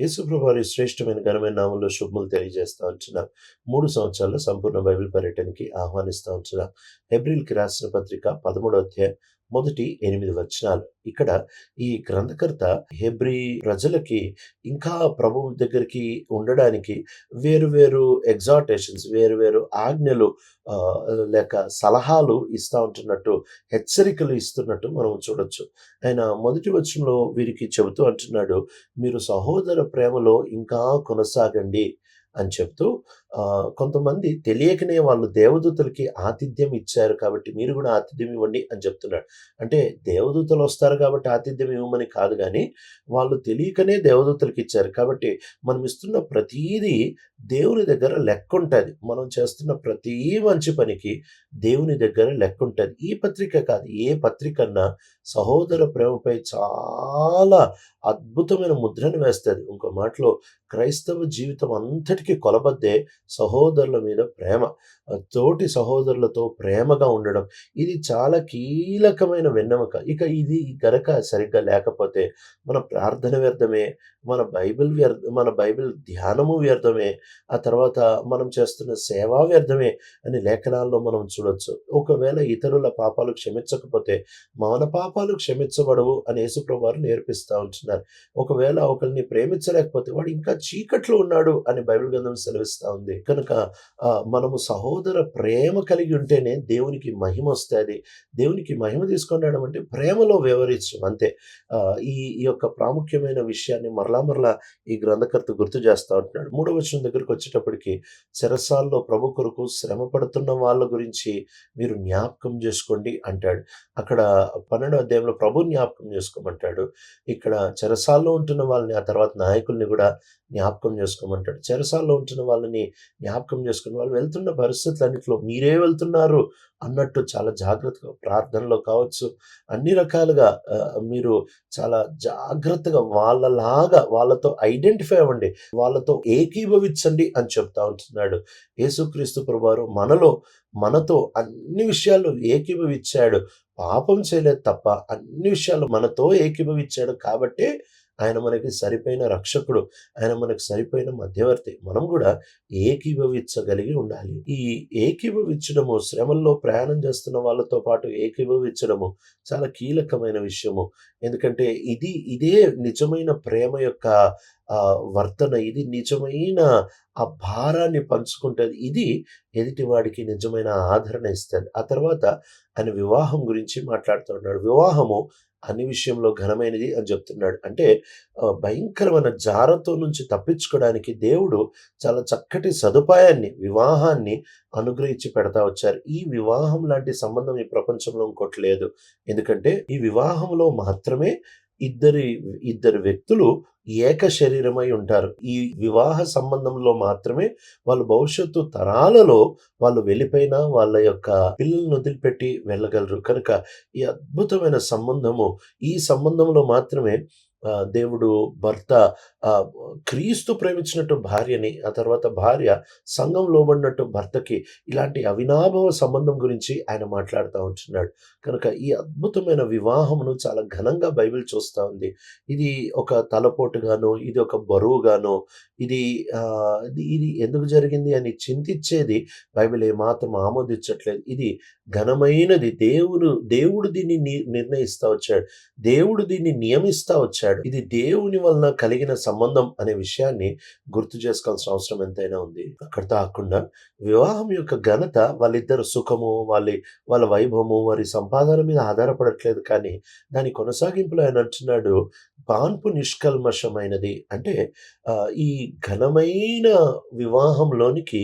యేసుప్రభారి శ్రేష్టమైన ఘనమైన నామంలో శుభములు తెలియజేస్తా ఉంటున్నా. మూడు సంవత్సరాల సంపూర్ణ బైబిల్ పర్యటనకి ఆహ్వానిస్తా ఉంటున్నా. ఏప్రిల్కి రాసిన పత్రిక పదమూడో అధ్యాయం మొదటి ఎనిమిది వచనాలు. ఇక్కడ ఈ గ్రంథకర్త హెబ్రి ప్రజలకి ఇంకా ప్రభు దగ్గరికి ఉండడానికి వేరు వేరు ఎగ్జాటేషన్స్ వేరు వేరు ఆజ్ఞలు లేక సలహాలు ఇస్తూ ఉంటున్నట్టు హెచ్చరికలు ఇస్తున్నట్టు మనం చూడొచ్చు. ఆయన మొదటి వచనంలో వీరికి చెబుతూ అంటున్నాడు మీరు సహోదర ప్రేమలో ఇంకా కొనసాగండి అని చెప్తూ కొంతమంది తెలియకనే వాళ్ళు దేవదూతలకి ఆతిథ్యం ఇచ్చారు కాబట్టి మీరు కూడా ఆతిథ్యం ఇవ్వండి అని చెప్తున్నాడు అంటే దేవదూతలు వస్తారు కాబట్టి ఆతిథ్యం ఇవ్వమని కాదు కానీ వాళ్ళు తెలియకనే దేవదూతలకి ఇచ్చారు కాబట్టి మనం ఇస్తున్న ప్రతీది దేవుని దగ్గర లెక్క ఉంటుంది. మనం చేస్తున్న ప్రతి మంచి పనికి దేవుని దగ్గర లెక్క ఉంటుంది. ఈ పత్రిక కాదు ఏ పత్రిక అన్నా సహోదర ప్రేమపై చాలా అద్భుతమైన ముద్రను వేస్తుంది. ఇంకో మాటలో క్రైస్తవ జీవితం అంతటికీ కొలబద్దే సహోదరుల మీద ప్రేమ తోటి సహోదరులతో ప్రేమగా ఉండడం ఇది చాలా కీలకమైన వెన్నెముక. ఇక ఇది గనక సరిగ్గా లేకపోతే మన ప్రార్థన వ్యర్థమే మన బైబిల్ వ్యర్థ మన బైబిల్ ధ్యానము వ్యర్థమే ఆ తర్వాత మనం చేస్తున్న సేవా వ్యర్థమే అని లేఖనాల్లో మనం చూడొచ్చు. ఒకవేళ ఇతరుల పాపాలు క్షమించకపోతే మన పాపాలు క్షమించబడవు అని యేసుప్రభు వారు నేర్పిస్తూ ఉంటున్నారు. ఒకవేళ ఒకరిని ప్రేమించలేకపోతే వాడు ఇంకా చీకట్లో ఉన్నాడు అని బైబిల్ గ్రంథం సెలవిస్తూ ఉంది. కనుక మనము సహోదర ప్రేమ కలిగి ఉంటేనే దేవునికి మహిమ వస్తుంది. దేవునికి మహిమ తీసుకున్నాడు అంటే ప్రేమలో వివరించడం అంతే. ఈ ఈ యొక్క ప్రాముఖ్యమైన విషయాన్ని మరలా మరలా ఈ గ్రంథకర్త గుర్తు చేస్తూ ఉంటున్నాడు. మూడవ వచనం దగ్గరికి వచ్చేటప్పటికి చెరసాల్లో ప్రభు కొరకు శ్రమ పడుతున్న వాళ్ళ గురించి మీరు జ్ఞాపకం చేసుకోండి అంటాడు. అక్కడ పన్నెండవ అధ్యాయంలో ప్రభు జ్ఞాపకం చేసుకోమంటాడు. ఇక్కడ చెరసాల్లో ఉంటున్న వాళ్ళని ఆ తర్వాత నాయకుల్ని కూడా జ్ఞాపకం చేసుకోమంటాడు. చెరసాల్లో ఉంటున్న వాళ్ళని జ్ఞాపకం చేసుకుని వాళ్ళు వెళ్తున్న పరిస్థితులన్నింటిలో మీరే వెళ్తున్నారు అన్నట్టు చాలా జాగ్రత్తగా ప్రార్థనలో కావచ్చు. అన్ని రకాలుగా మీరు చాలా జాగ్రత్తగా వాళ్ళలాగా వాళ్ళతో ఐడెంటిఫై అవ్వండి. వాళ్ళతో ఏకీభవించండి అని చెప్తా ఉంటున్నాడు. యేసుక్రీస్తు ప్రభువారు మనలో మనతో అన్ని విషయాలు ఏకీభవించాడు. పాపం చేయలేదు తప్ప అన్ని విషయాలు మనతో ఏకీభవించాడు కాబట్టే ఆయన మనకి సరిపోయిన రక్షకుడు ఆయన మనకు సరిపోయిన మధ్యవర్తి. మనం కూడా ఏకీభవించగలిగి ఉండాలి. ఈ ఏకీభవించడము శ్రమల్లో ప్రయాణం చేస్తున్న వాళ్ళతో పాటు ఏకీభవించడము చాలా కీలకమైన విషయము. ఎందుకంటే ఇది ఇదే నిజమైన ప్రేమ యొక్క వర్తన. ఇది నిజమైన ఆ భారాన్ని పంచుకుంటుంది. ఇది ఎదుటివాడికి నిజమైన ఆదరణ ఇస్తుంది. ఆ తర్వాత ఆయన వివాహం గురించి మాట్లాడుతూ ఉన్నాడు. వివాహము అన్ని విషయంలో ఘనమైనది అని చెప్తున్నాడు. అంటే భయంకరమైన జారతో నుంచి తప్పించుకోవడానికి దేవుడు చాలా చక్కటి సదుపాయాన్ని వివాహాన్ని అనుగ్రహించి పెడతా వచ్చారు. ఈ వివాహం లాంటి సంబంధం ఈ ప్రపంచంలో ఇంకోటి లేదు. ఎందుకంటే ఈ వివాహంలో మాత్రమే ఇద్దరి ఇద్దరు వ్యక్తులు ఏక శరీరమై ఉంటారు. ఈ వివాహ సంబంధంలో మాత్రమే వాళ్ళు భవిష్యత్తు తరాలలో వాళ్ళు వెళ్ళిపోయినా వాళ్ళ యొక్క పిల్లలను వదిలిపెట్టి వెళ్ళగలరు. కనుక ఈ అద్భుతమైన సంబంధము ఈ సంబంధంలో మాత్రమే దేవుడు భర్త క్రీస్తు ప్రేమించినట్టు భార్యని ఆ తర్వాత భార్య సంఘం లోబడినట్టు భర్తకి ఇలాంటి అవినాభవ సంబంధం గురించి ఆయన మాట్లాడుతూ ఉంటున్నాడు. కనుక ఈ అద్భుతమైన వివాహమును చాలా ఘనంగా బైబిల్ చూస్తూ ఉంది. ఇది ఒక తలపోటుగాను ఇది ఒక బరువుగాను ఇది ఇది ఎందుకు జరిగింది అని చింతించేది బైబిల్ ఏమాత్రం ఆమోదించట్లేదు. ఇది ఘనమైనది. దేవుడు దేవుడు దీన్ని నిర్ణయిస్తూ నిర్ణయిస్తా వచ్చాడు. దేవుడు దీన్ని నియమిస్తా వచ్చాడు. ఇది దేవుని వలన కలిగిన సంబంధం అనే విషయాన్ని గుర్తు చేసుకోవాల్సిన అవసరం ఎంతైనా ఉంది. అక్కడ కాకుండా వివాహం యొక్క ఘనత వాళ్ళిద్దరు సుఖము వాళ్ళ వాళ్ళ వైభవము వారి సంపాదన మీద ఆధారపడట్లేదు కానీ దాని కొనసాగింపులో ఆయన అంటున్నాడు పాన్పు నిష్కల్మషమైనది. అంటే ఆ, ఈ ఘనమైన వివాహంలోనికి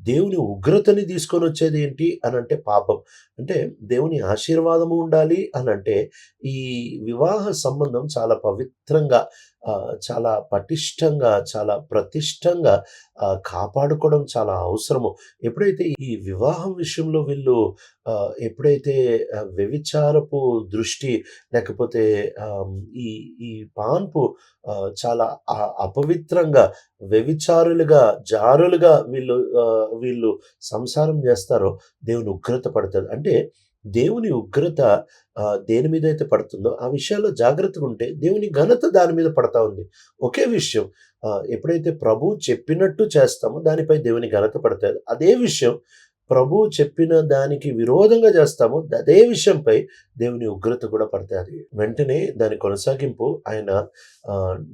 దేవుని ఉగ్రతని తీసుకొని వచ్చేది ఏంటి అని అంటే పాపం. అంటే దేవుని ఆశీర్వాదము ఉండాలి అని అంటే ఈ వివాహ సంబంధం చాలా పవిత్రంగా చాలా పటిష్టంగా చాలా ప్రతిష్టంగా కాపాడుకోవడం చాలా అవసరము. ఎప్పుడైతే ఈ వివాహం విషయంలో వీళ్ళు ఎప్పుడైతే వ్యవిచారపు వ్యభిచారపు దృష్టి లేకపోతే ఈ ఈ పాన్పు చాలా అ- అపవిత్రంగా వ్యభిచారులుగా జారులుగా వీళ్ళు వీళ్ళు సంసారం చేస్తారో దేవుని ఉగ్రత పడతారు. అంటే దేవుని ఉగ్రత దేని దేని మీదైతే పడుతుందో ఆ విషయాల్లో జాగ్రత్తగా ఉంటే దేవుని ఘనత దాని మీద పడతా ఉంది. ఒకే విషయం ఎప్పుడైతే ప్రభు చెప్పినట్టు చేస్తామో దానిపై దేవుని ఘనత పడుతుంది అదే విషయం ప్రభువు చెప్పిన దానికి విరోధంగా చేస్తామో అదే విషయంపై దేవుని ఉగ్రత కూడా పడుతుంది వెంటనే దాని కొనసాగింపు ఆయన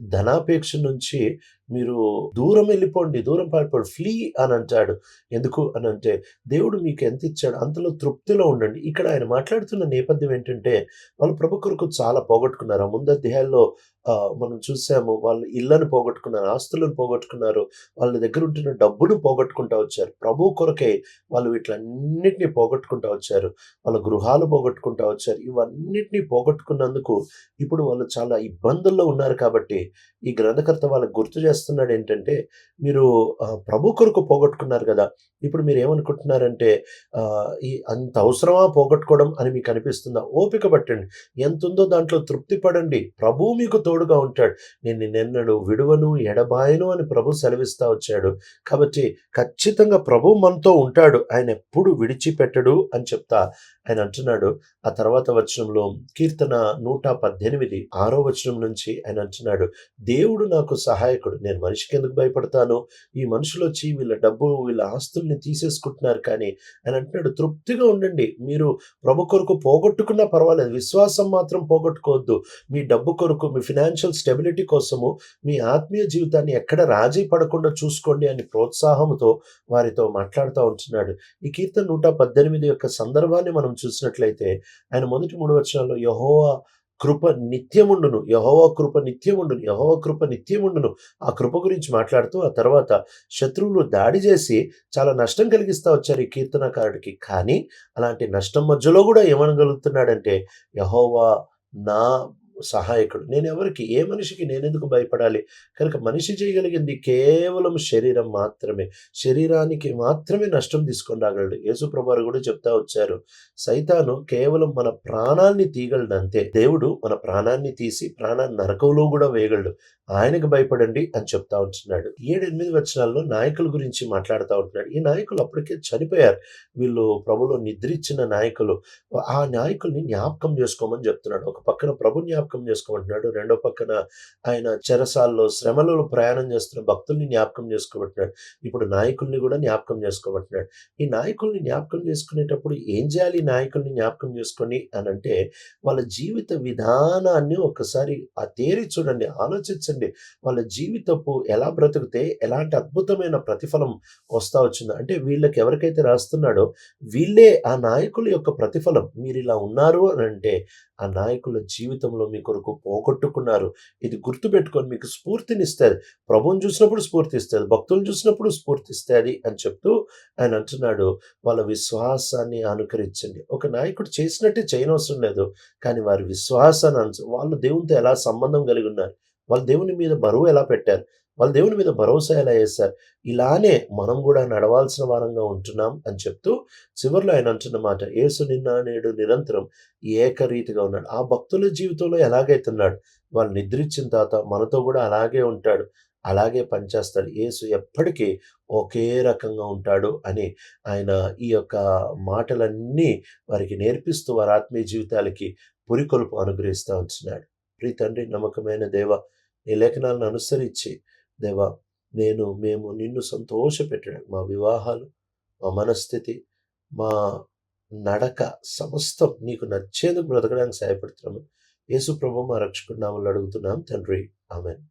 ధనాపేక్ష నుంచి మీరు దూరం వెళ్ళిపోండి, దూరం పారిపోండి. ఫ్లీ అని అంటాడు. ఎందుకు అని అంటే దేవుడు మీకు ఎంత ఇచ్చాడు అంతలో తృప్తిలో ఉండండి. ఇక్కడ ఆయన మాట్లాడుతున్న నేపథ్యం ఏంటంటే వాళ్ళు ప్రభు కొరకు చాలా పోగొట్టుకున్నారు. ఆ ముందు అధ్యాయాల్లో మనం చూసాము వాళ్ళు ఇళ్ళను పోగొట్టుకున్నారు, ఆస్తులను పోగొట్టుకున్నారు, వాళ్ళ దగ్గర ఉంటున్న డబ్బును పోగొట్టుకుంటా వచ్చారు. ప్రభు కొరకే వాళ్ళు వీటిలన్నిటిని పోగొట్టుకుంటా వచ్చారు. వాళ్ళ గృహాలు పోగొట్టుకుంటా వచ్చారు. ఇవన్నిటిని పోగొట్టుకున్నందుకు ఇప్పుడు వాళ్ళు చాలా ఇబ్బందుల్లో ఉన్నారు కాబట్టి ఈ గ్రంథకర్త వాళ్ళకి గుర్తు చేస్తున్నాడు ఏంటంటే మీరు ప్రభు కొరకు పోగొట్టుకున్నారు కదా ఇప్పుడు మీరు ఏమనుకుంటున్నారంటే ఈ అంత అవసరమా పోగొట్టుకోవడం అని మీకు అనిపిస్తుందా? ఓపిక పట్టండి. ఎంత ఉందో దాంట్లో తృప్తి పడండి. ప్రభువు మీకు తోడుగా ఉంటాడు. నేను నిన్నడు విడువను, ఎడబాయను అని ప్రభు సెలవిస్తా వచ్చాడు. కాబట్టి ఖచ్చితంగా ప్రభువు మనతో ఉంటాడు. ఆయన ఎప్పుడు విడిచిపెట్టడు అని చెప్తా ఆయన అంటున్నాడు. ఆ తర్వాత వచనంలో కీర్తన 118 ఆరో వచనం నుంచి ఆయన అంటున్నాడు. దేవుడు నాకు సహాయకుడు. నేను మనిషికి ఎందుకు భయపడతాను? ఈ మనుషులు వచ్చి వీళ్ళ డబ్బు, వీళ్ళ ఆస్తుల్ని తీసేసుకుంటున్నారు కానీ ఆయన అంటున్నాడు తృప్తిగా ఉండండి. మీరు ప్రభు కొరకు పోగొట్టుకున్నా పర్వాలేదు. విశ్వాసం మాత్రం పోగొట్టుకోవద్దు. మీ డబ్బు కొరకు, మీ ఫినాన్షియల్ స్టెబిలిటీ కోసము, మీ ఆత్మీయ జీవితాన్ని ఎక్కడ రాజీ పడకుండా చూసుకోండి అని ప్రోత్సాహంతో వారితో మాట్లాడుతూ ఉంటున్నాడు. ఈ కీర్తన 118 యొక్క సందర్భాన్ని మనం చూసినట్లయితే ఆయన మొదటి మూడు వచనాల్లో యహోవా కృప నిత్యముండును. యహోవ కృప నిత్యముండును. యహోవ కృప నిత్యముండును. ఆ కృప గురించి మాట్లాడుతూ ఆ తర్వాత శత్రువులు దాడి చేసి చాలా నష్టం కలిగిస్తూ వచ్చారు ఈ కీర్తనకారుడికి. కానీ అలాంటి నష్టం మధ్యలో కూడా ఏమనగలుగుతున్నాడంటే యహోవా నా సహాయకుడు. నేను ఎవరికి ఏ మనిషికి నేనెందుకు భయపడాలి? కనుక మనిషి చేయగలిగింది కేవలం శరీరం మాత్రమే. శరీరానికి మాత్రమే నష్టం తీసుకొని రాగలడు. యేసు కూడా చెప్తా వచ్చారు. సైతాను కేవలం మన ప్రాణాన్ని తీయగలడంతే. దేవుడు మన ప్రాణాన్ని తీసి ప్రాణాన్ని నరకంలో కూడా వేయగలడు. ఆయనకు భయపడండి అని చెప్తా ఉంటున్నాడు. 7, 8 వచనాల్లో నాయకుల గురించి మాట్లాడుతూ ఉంటున్నాడు. ఈ నాయకులు అప్పటికే చనిపోయారు. వీళ్ళు ప్రభులో నిద్రించిన నాయకులు. ఆ నాయకుల్ని జ్ఞాపకం చేసుకోమని చెప్తున్నాడు. ఒక పక్కన ప్రభు జ్ఞాపకం చేసుకోమంటున్నాడు. రెండో పక్కన ఆయన చెరసాల్లో, శ్రమలో ప్రయాణం చేస్తున్న భక్తుల్ని జ్ఞాపకం చేసుకోమంటున్నాడు. ఇప్పుడు నాయకుల్ని కూడా జ్ఞాపకం చేసుకోమంటున్నాడు. ఈ నాయకుల్ని జ్ఞాపకం చేసుకునేటప్పుడు ఏం చేయాలి నాయకుల్ని జ్ఞాపకం చేసుకొని అనంటే వాళ్ళ జీవిత విధానాన్ని ఒకసారి ఆ తేరి చూడండి. ఆలోచించండి. వాళ్ళ జీవితపు ఎలా బ్రతికితే ఎలాంటి అద్భుతమైన ప్రతిఫలం వస్తా వచ్చిందో. అంటే వీళ్ళకి ఎవరికైతే రాస్తున్నాడో వీళ్ళే ఆ నాయకుల యొక్క ప్రతిఫలం. మీరు ఇలా ఉన్నారు అని అంటే ఆ నాయకుల జీవితంలో మీ కొరకు పోగొట్టుకున్నారు. ఇది గుర్తుపెట్టుకొని మీకు స్ఫూర్తినిస్తుంది ప్రభువుని చూసినప్పుడు స్ఫూర్తిస్తుంది భక్తులు చూసినప్పుడు స్ఫూర్తిస్తుంది అని చెప్తూ ఆయన అంటున్నాడు. వాళ్ళ విశ్వాసాన్ని అనుకరించండి. ఒక నాయకుడు చేసినట్టే చేయనవసరం లేదు. కానీ వారి విశ్వాసాన్ని వాళ్ళు దేవునితో ఎలా సంబంధం కలిగి ఉన్నారు? వాళ్ళు దేవుని మీద బరువు ఎలా పెట్టారు? వాళ్ళు దేవుని మీద భరోసా ఎలా వేశారు ఇలానే మనం కూడా నడవాల్సిన వారంగా ఉంటున్నాం అని చెప్తూ చివరిలో ఆయన అంటున్న మాట యేసు నిన్న, నేడు నిరంతరం ఏకరీతిగా ఉన్నాడు. ఆ భక్తుల జీవితంలో ఎలాగైతే ఉన్నాడు వాళ్ళు నిద్రించిన తర్వాత మనతో కూడా అలాగే ఉంటాడు. అలాగే పనిచేస్తాడు. యేసు ఎప్పటికీ ఒకే రకంగా ఉంటాడు అని ఆయన ఈ యొక్క మాటలన్నీ వారికి నేర్పిస్తూ వారి ఆత్మీయ జీవితాలకి పురికొల్పు అనుగ్రహిస్తూ ఉంటున్నాడు. ప్రీ తండ్రి నమ్మకమైన దేవ నీ లేఖనాలను అనుసరించి దేవా నేను మేము నిన్ను సంతోషపెట్టడానికి మా వివాహాలు, మా మనస్థితి, మా నడక సమస్తం నీకు నచ్చేందుకు బ్రతకడానికి సహాయపడుతున్నాము. యేసు ప్రభు మా రక్షకుడు నామములో అడుగుతున్నాం తండ్రి. ఆమేన్.